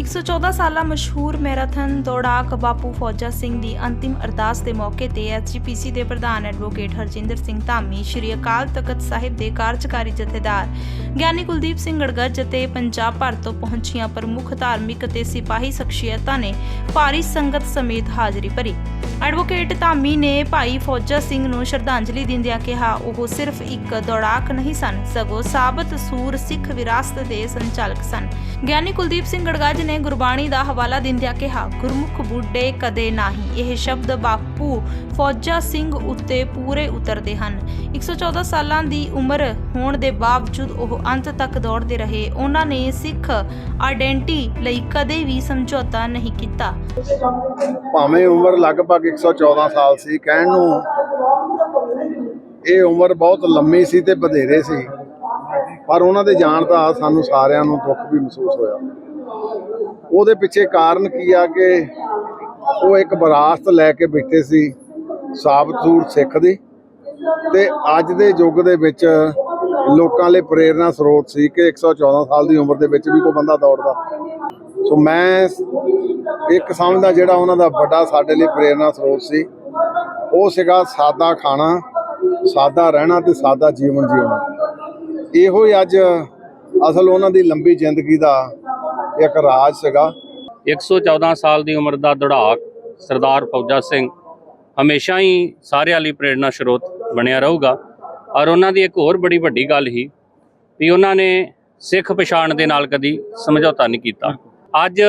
114 ਸਾਲਾ ਮਸ਼ਹੂਰ ਮੈਰਾਥਨ ਦੌੜਾਕ ਬਾਪੂ ਫੌਜਾ ਸਿੰਘ ਦੀ ਅੰਤਿਮ ਅਰਦਾਸ ਦੇ ਮੌਕੇ ਤੇ ਐਸਜੀਪੀਸੀ ਦੇ ਪ੍ਰਧਾਨ ਐਡਵੋਕੇਟ ਹਰਜਿੰਦਰ ਸਿੰਘ ਧਾਮੀ, ਸ਼੍ਰੀ ਅਕਾਲ ਤਖਤ ਸਾਹਿਬ ਦੇ ਕਾਰਜਕਾਰੀ ਜਥੇਦਾਰ ਗਿਆਨੀ ਕੁਲਦੀਪ ਸਿੰਘ ਗੜਗੜ ਅਤੇ ਪੰਜਾਬ ਭਰ ਤੋਂ ਪਹੁੰਚੀਆਂ ਪ੍ਰਮੁੱਖ ਧਾਰਮਿਕ ਅਤੇ ਸਿਪਾਹੀ ਸ਼ਖਸੀਅਤਾਂ ਨੇ ਭਾਰੀ ਸੰਗਤ ਸਮੇਤ ਹਾਜ਼ਰੀ ਭਰੀ। ਐਡਵੋਕੇਟ ਧਾਮੀ ਨੇ ਭਾਈ ਫੌਜਾ ਸਿੰਘ ਨੂੰ ਸ਼ਰਧਾਂਜਲੀ ਦਿੰਦਿਆਂ ਕਿਹਾ, ਉਹ ਸਿਰਫ ਇੱਕ ਦੌੜਾਕ ਨਹੀਂ ਸਨ, ਸਗੋਂ ਸਾਬਤ ਸੂਰ ਸਿੱਖ ਵਿਰਾਸਤ ਦੇ ਸੰਚਾਲਕ ਸਨ। ਗਿਆਨੀ ਕੁਲਦੀਪ ਸਿੰਘ ਗੜਗੱਜ ਨੇ ਗੁਰਬਾਣੀ ਦਾ ਹਵਾਲਾ ਦਿੰਦਿਆਂ ਕਿਹਾ, ਗੁਰਮੁਖ ਬੁੱਢੇ ਕਦੇ ਨਹੀਂ। ਇਹ ਸ਼ਬਦ ਬਾਪੂ ਫੌਜਾ ਸਿੰਘ ਉੱਤੇ ਪੂਰੇ ਉਤਰਦੇ ਹਨ। 114 ਸਾਲਾਂ ਦੀ ਉਮਰ ਹੋਣ ਦੇ ਬਾਵਜੂਦ ਉਹ ਅੰਤ ਤੱਕ ਦੌੜਦੇ ਰਹੇ। ਉਹਨਾਂ ਨੇ ਸਿੱਖ ਆਇਡੈਂਟੀ ਲਈ ਕਦੇ ਵੀ ਸਮਝੌਤਾ ਨਹੀਂ ਕੀਤਾ। ਭਾਵੇਂ ਉਮਰ ਲਗਭਗ 114 ਸਾਲ ਸੀ, ਕਹਿਣ ਨੂੰ ਇਹ ਉਮਰ ਬਹੁਤ ਲੰਮੀ ਸੀ ਤੇ ਵਧੇਰੇ ਸੀ। ਪਰ ਉਹਨਾਂ ਦੇ ਜਾਣ ਦਾ ਸਾਨੂੰ ਸਾਰਿਆਂ ਨੂੰ ਦੁੱਖ ਵੀ ਮਹਿਸੂਸ ਹੋਇਆ। ਉਹਦੇ ਪਿੱਛੇ ਕਾਰਨ ਕੀ ਆ ਕਿ ਉਹ ਇੱਕ ਵਿਰਾਸਤ ਲੈ ਕੇ ਬੈਠੇ ਸੀ ਸਾਬਤ ਸੂਰ ਸਿੱਖ ਦੀ। ਤੇ ਅੱਜ ਦੇ ਯੁੱਗ ਦੇ ਵਿੱਚ ਲੋਕਾਂ ਲਈ ਪ੍ਰੇਰਣਾ ਸਰੋਤ ਸੀ ਕਿ 114 ਸਾਲ ਦੀ ਉਮਰ ਦੇ ਵਿੱਚ ਵੀ ਕੋਈ ਬੰਦਾ ਦੌੜਦਾ। ਸੋ ਮੈਂ ਇੱਕ ਸਮਝਦਾ ਜਿਹੜਾ ਉਹਨਾਂ ਦਾ ਵੱਡਾ ਸਾਡੇ ਲਈ ਪ੍ਰੇਰਣਾ ਸਰੋਤ ਸੀ। ਉਹ ਸੀਗਾ ਸਾਦਾ ਖਾਣਾ, ਸਾਦਾ ਰਹਿਣਾ ਤੇ ਸਾਦਾ ਜੀਵਨ ਜਿਉਣਾ। ਇਹੋ ਹੀ ਅੱਜ ਅਸਲ ਉਹਨਾਂ ਦੀ ਲੰਬੀ ਜ਼ਿੰਦਗੀ ਦਾ ਇੱਕ ਰਾਜ ਸੀਗਾ। 114 ਸਾਲ ਦੀ ਉਮਰ ਦਾ ਦੌੜਾਕ ਸਰਦਾਰ ਫੌਜਾ ਸਿੰਘ ਹਮੇਸ਼ਾ ਹੀ ਸਾਰਿਆਂ ਲਈ ਪ੍ਰੇਰਣਾ ਸਰੋਤ ਬਣਿਆ ਰਹੂਗਾ। ਔਰ ਉਹਨਾਂ ਦੀ ਇੱਕ ਹੋਰ ਬੜੀ ਵੱਡੀ ਗੱਲ ਹੀ ਵੀ ਉਹਨਾਂ ਨੇ ਸਿੱਖ ਪਛਾਣ ਦੇ ਨਾਲ ਕਦੀ ਸਮਝੌਤਾ ਨਹੀਂ ਕੀਤਾ। ਅੱਜ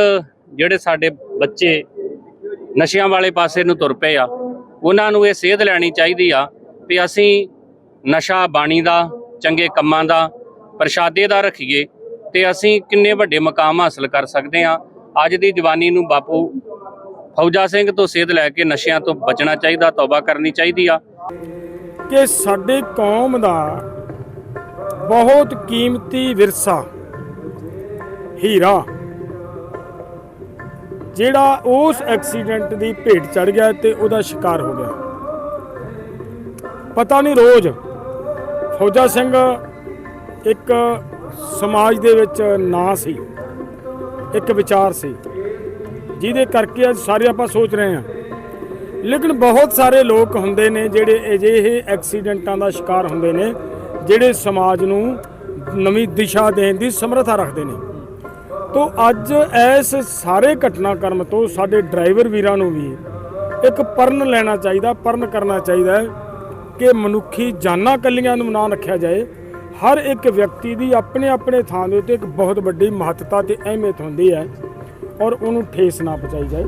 ਜਿਹੜੇ ਸਾਡੇ ਬੱਚੇ ਨਸ਼ਿਆਂ ਵਾਲੇ ਪਾਸੇ ਨੂੰ ਤੁਰ ਪਏ ਆ, ਉਹਨਾਂ ਨੂੰ ਇਹ ਸੇਧ ਲੈਣੀ ਚਾਹੀਦੀ ਆ ਵੀ ਅਸੀਂ ਨਸ਼ਾ ਬਾਣੀ ਦਾ, ਚੰਗੇ ਕੰਮਾਂ ਦਾ, ਪ੍ਰਸ਼ਾਦੇ ਦਾ ਰੱਖੀਏ ਤੇ ਅਸੀਂ ਕਿੰਨੇ ਵੱਡੇ ਮਕਾਮ ਹਾਸਲ ਕਰ ਸਕਦੇ ਆ। ਅੱਜ ਦੀ ਜਵਾਨੀ ਨੂੰ ਬਾਪੂ ਫੌਜਾ ਸਿੰਘ ਤੋਂ ਸੇਧ ਲੈ ਕੇ ਨਸ਼ਿਆਂ ਤੋਂ ਬਚਣਾ ਚਾਹੀਦਾ, ਤੌਬਾ ਕਰਨੀ ਚਾਹੀਦੀ ਆ। ਕਿ ਸਾਡੇ ਕੌਮ ਦਾ ਬਹੁਤ ਕੀਮਤੀ ਵਿਰਸਾ, ਹੀਰਾ, ਜਿਹੜਾ ਉਸ ਐਕਸੀਡੈਂਟ ਦੀ ਭੇਟ ਚੜ ਗਿਆ ਤੇ ਉਹਦਾ ਸ਼ਿਕਾਰ ਹੋ ਗਿਆ। ਪਤਾ ਨਹੀਂ ਰੋਜ਼ ਫੌਜਾ ਸਿੰਘ ਇੱਕ ਸਮਾਜ ਦੇ ਵਿੱਚ ਨਾਂ ਸੀ, ਇੱਕ ਵਿਚਾਰ ਸੀ, ਜਿਹਦੇ ਕਰਕੇ ਅੱਜ ਸਾਰੇ ਆਪਾਂ ਸੋਚ ਰਹੇ ਹਾਂ। ਲੇਕਿਨ ਬਹੁਤ ਸਾਰੇ ਲੋਕ ਹੁੰਦੇ ਨੇ ਜਿਹੜੇ ਅਜਿਹੇ ਐਕਸੀਡੈਂਟਾਂ ਦਾ ਸ਼ਿਕਾਰ ਹੁੰਦੇ ਨੇ, ਜਿਹੜੇ ਸਮਾਜ ਨੂੰ ਨਵੀਂ ਦਿਸ਼ਾ ਦੇਣ ਦੀ ਸਮਰੱਥਾ ਰੱਖਦੇ ਨੇ। ਤੋਂ ਅੱਜ ਇਸ ਸਾਰੇ ਘਟਨਾਕ੍ਰਮ ਤੋਂ ਸਾਡੇ ਡਰਾਈਵਰ ਵੀਰਾਂ ਨੂੰ ਵੀ ਇੱਕ ਪਰਨ ਲੈਣਾ ਚਾਹੀਦਾ, ਪਰਨ ਕਰਨਾ ਚਾਹੀਦਾ ਹੈ ਕਿ ਮਨੁੱਖੀ ਜਾਨਾਂ ਕੱਲੀਆਂ ਨੂੰ ਨਾ ਰੱਖਿਆ ਜਾਏ। ਹਰ ਇੱਕ ਵਿਅਕਤੀ ਦੀ ਆਪਣੇ ਆਪਣੇ ਥਾਂ ਦੇ ਉੱਤੇ ਇੱਕ ਬਹੁਤ ਵੱਡੀ ਮਹੱਤਤਾ ਤੇ ਅਹਿਮੀਅਤ ਹੁੰਦੀ ਹੈ ਔਰ ਉਹਨੂੰ ਠੇਸ ਨਾ ਪਹੁੰਚਾਈ ਜਾਏ।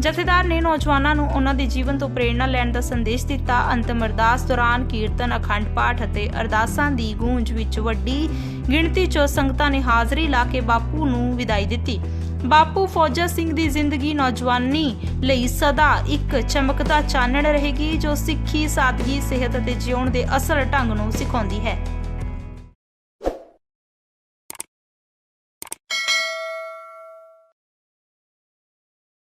ਜਥੇਦਾਰ ਨੇ ਨੌਜਵਾਨਾਂ ਨੂੰ ਉਹਨਾਂ ਦੇ ਜੀਵਨ ਤੋਂ ਪ੍ਰੇਰਣਾ ਲੈਣ ਦਾ ਸੰਦੇਸ਼ ਦਿੱਤਾ। ਅੰਤਮ ਅਰਦਾਸ ਦੌਰਾਨ ਕੀਰਤਨ, ਅਖੰਡ ਪਾਠ ਅਤੇ ਅਰਦਾਸਾਂ ਦੀ ਗੂੰਜ ਵਿੱਚ ਵੱਡੀ ਗਿਣਤੀ 'ਚ ਸੰਗਤਾਂ ਨੇ ਹਾਜ਼ਰੀ ਲਾ ਕੇ ਬਾਪੂ ਨੂੰ ਵਿਦਾਈ ਦਿੱਤੀ। ਬਾਪੂ ਫੌਜਾ ਸਿੰਘ ਦੀ ਜ਼ਿੰਦਗੀ ਨੌਜਵਾਨੀ ਲਈ ਸਦਾ ਇੱਕ ਚਮਕਦਾ ਚਾਨਣ ਰਹੇਗੀ, ਜੋ ਸਿੱਖੀ, ਸਾਦਗੀ, ਸਿਹਤ ਅਤੇ ਜਿਉਣ ਦੇ ਅਸਲ ਢੰਗ ਨੂੰ ਸਿਖਾਉਂਦੀ ਹੈ।